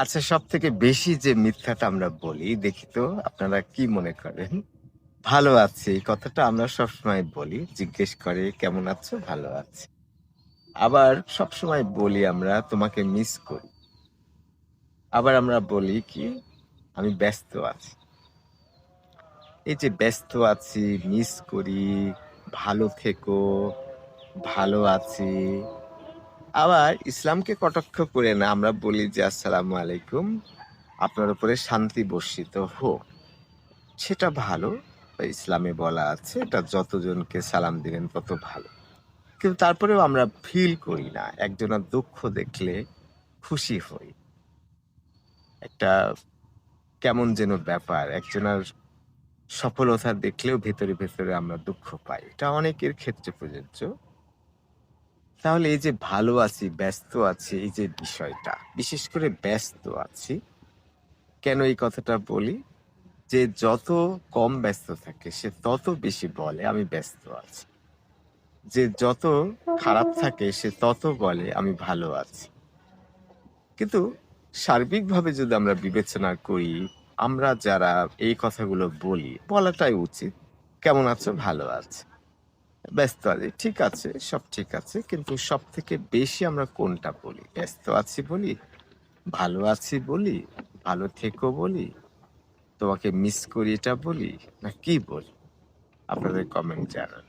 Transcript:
আচ্ছা সব থেকে বেশি যে মিথ্যাটা আমরা বলি, দেখি তো আপনারা কি মনে করেন? ভালো আছি, এই কথাটা আমরা সবসময় বলি, জিজ্ঞেস করে, কেমন আছো? ভালো আছি। আবার সবসময় বলি আমরা, তোমাকে মিস করি। আবার আমরা বলি কি, আমি ব্যস্ত আছি। এই যে ব্যস্ত আছি মিস করি, ভালো থেকো, ভালো আছি আবার ইসলামকে কটাক্ষ করে না, আমরা বলি যে, আসসালামু আলাইকুম, আপনার উপরে শান্তি বর্ষিত হোক। সেটা ভালো ইসলামে বলা আছে, এটা যতজনকে সালাম দিবেন তত ভালো। কিন্তু তারপরেও আমরা ফিল করি না, একজনের দুঃখ দেখলে খুশি হই। একটা কেমন যেন ব্যাপার, একজনের সফলতা দেখলেও ভেতরে ভেতরে আমরা দুঃখ পাই। এটা অনেকের ক্ষেত্রে প্রযোজ্য। তাহলে এই যে ভালো আছি, ব্যস্ত আছি, এই যে বিষয়টা, বিশেষ করে ব্যস্ত আছি, কেন এই কথাটা বলি? যে যত কম ব্যস্ত থাকে, সে তত বেশি বলে, আমি ব্যস্ত আছি। যে যত খারাপ থাকে, সে তত বলে, আমি ভালো আছি। কিন্তু সার্বিকভাবে যদি আমরা বিবেচনা করি, আমরা যারা এই কথাগুলো বলি, বলাটাই উচিত, কেমন আছো, ভালো আছে। ব্যস্ত আছি, ঠিক আছে, সব ঠিক আছে, কিন্তু সব থেকে বেশি আমরা কোনটা বলি? ব্যস্ত আছি বলি, ভালো আছি বলি, ভালো থেকো বলি, তোমাকে মিস করি এটা বলি, না কি বলি? আপনাদের কমেন্ট জানান।